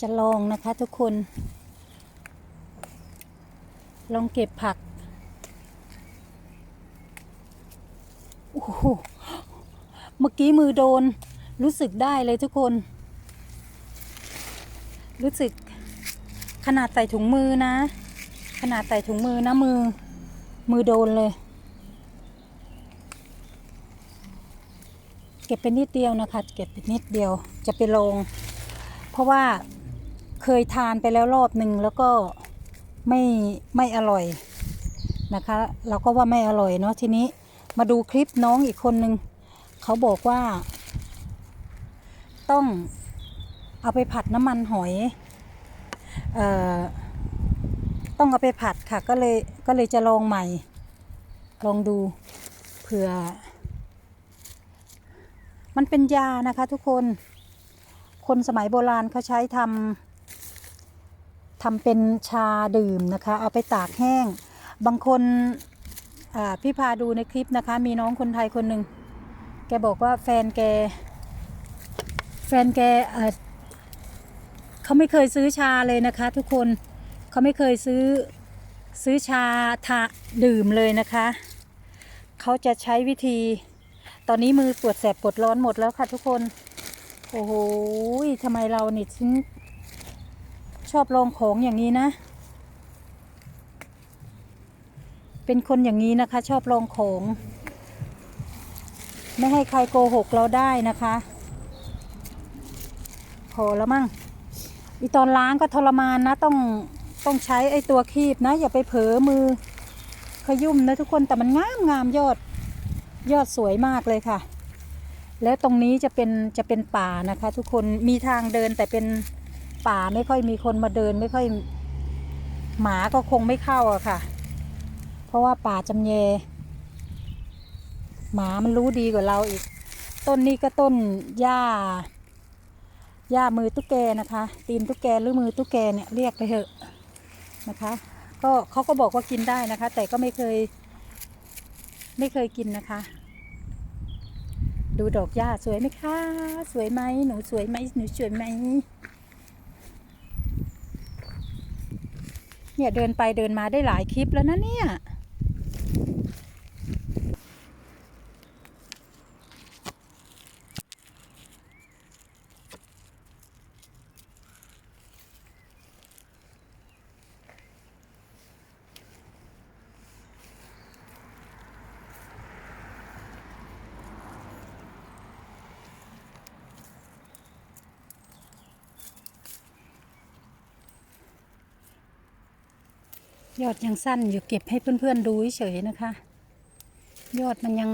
จะลองนะคะทุกคน ลองเก็บผักโอ้โหเมื่อกี้มือโดนรู้สึกได้เลยทุกคน รู้สึกขนาดใส่ถุงมือนะ ขนาดใส่ถุงมือนะมือ มือโดนเลย เก็บไปนิดเดียวนะคะ เก็บไปนิดเดียวจะไปลง เพราะว่า เคยทานไปแล้วรอบหนึ่งแล้วก็ไม่ไม่อร่อยนะคะ เราก็ว่าไม่อร่อยเนาะทีนี้มาดูคลิปน้องอีกคนนึงเขาบอกว่า ต้องเอาไปผัดน้ำมันหอยเอ่อต้องเอาไปผัดค่ะก็เลยก็เลยจะลองใหม่ ลองดูเผื่อ มันเป็นยานะคะทุกคน คนสมัยโบราณเขาใช้ทำ ทำเป็นชาดื่มนะคะ เอาไปตากแห้ง บางคนพี่พาดูในคลิปนะคะ มีน้องคนไทยคนหนึ่งแกบอกว่าแฟนแก แฟนแกเขาไม่เคยซื้อชาเลยนะคะ ทุกคนเขาไม่เคยซื้อซื้อชาทาดื่มเลยนะคะ เขาจะใช้วิธี ตอนนี้มือปวดแสบปวดร้อนหมดแล้วค่ะทุกคน โอ้โหทำไมเราเนี่ยถึง ชอบลองของอย่างนี้นะ เป็นคนอย่างนี้นะคะ ชอบลองของ ไม่ให้ใครโกหกเราได้นะคะ พอแล้วมั่งอีตอนล้างก็ทรมานนะ ต้องต้องใช้ไอ้ตัวคีบนะ อย่าไปเผลอมือขยุ่มนะทุกคนแต่มันงามงามยอดยอดสวยมากเลยค่ะ แล้วตรงนี้จะเป็นจะเป็นป่านะคะ ทุกคนมีทางเดินแต่เป็น ป่าไม่ค่อยมีคนมาเดินไม่ค่อย หมาก็คงไม่เข้าอะค่ะ เพราะว่าป่าจำเย หมามันรู้ดีกว่าเราอีก ต้นนี้ก็ต้นหญ้าหญ้ามือตุ๊กแกนะคะ ตีนตุ๊กแกหรือมือตุ๊กแกเนี่ยเรียกไปเถอะนะคะ ก็เขาก็บอกว่ากินได้นะคะ แต่ก็ไม่เคย ไม่เคยกินนะคะ ดูดอกหญ้าสวยไหมคะ สวยไหมหนูสวยไหมหนูสวยไหม เนี่ยเดินไปเดินมาได้หลายคลิปแล้วนะเนี่ย ยอดยังสั้นอยู่เก็บให้เพื่อนๆดูเฉยๆนะคะ ยอดมันยัง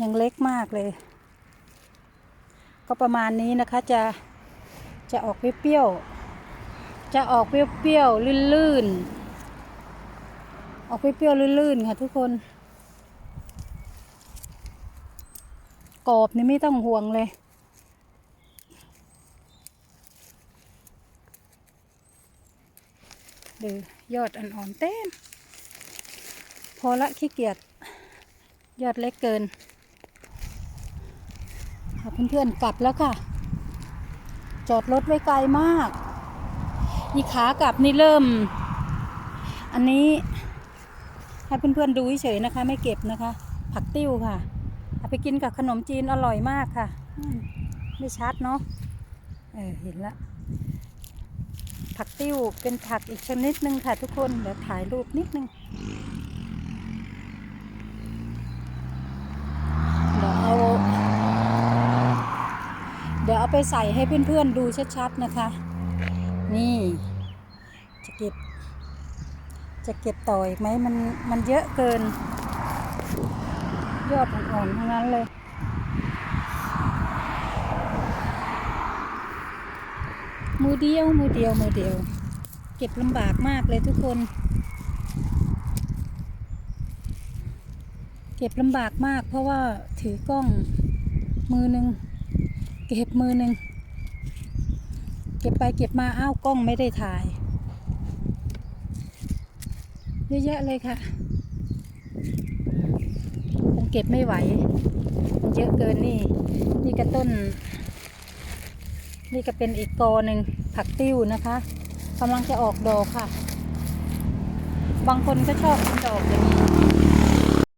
ยังเล็กมากเลย ก็ประมาณนี้นะคะจะจะออกเปรี้ยวๆจะออกเปรี้ยวๆลื่นๆออกเปรี้ยวๆลื่นๆค่ะทุกคนกรอบนี่ไม่ต้องห่วงเลย ดูยอดอ่อนๆเต็ม พอละขี้เกียจยอดเล็กเกินค่ะเพื่อนๆกลับแล้วค่ะ จอดรถไว้ไกลมากอีขากลับนี่เริ่ม อันนี้ให้เพื่อนๆดูเฉยๆนะคะ ไม่เก็บนะคะ ผักติ้วค่ะเอาไปกินกับขนมจีนอร่อยมากค่ะ ไม่ชัดเนาะเออเห็นละ ผักติ้ว เป็นผักอีกชนิดหนึ่งค่ะทุกคน เดี๋ยวถ่ายรูปนิดนึงเดี๋ยวเอาเดี๋ยวเอาไปใส่ให้เพื่อนๆดูชัดๆนะคะ นี่ จะเก็บ จะเก็บต่ออีกไหมมันมันเยอะเกิน ยอดอ่อนๆทั้งนั้นเลย มือเดียวมือเดียวมือเดียว เก็บลำบากมากเลยทุกคน เก็บลำบากมาก เพราะว่าถือกล้องมือหนึ่งเก็บมือหนึ่งเก็บไปเก็บมาอ้าวกล้องไม่ได้ถ่าย เยอะแยะเลยค่ะ คงเก็บไม่ไหว มันเยอะเกินนี่ นี่ก็ต้น นี่ก็เป็นอีกกอหนึ่งผักติ้วนะคะกำลังจะออกดอกค่ะ บางคนก็ชอบกินดอกอย่างนี้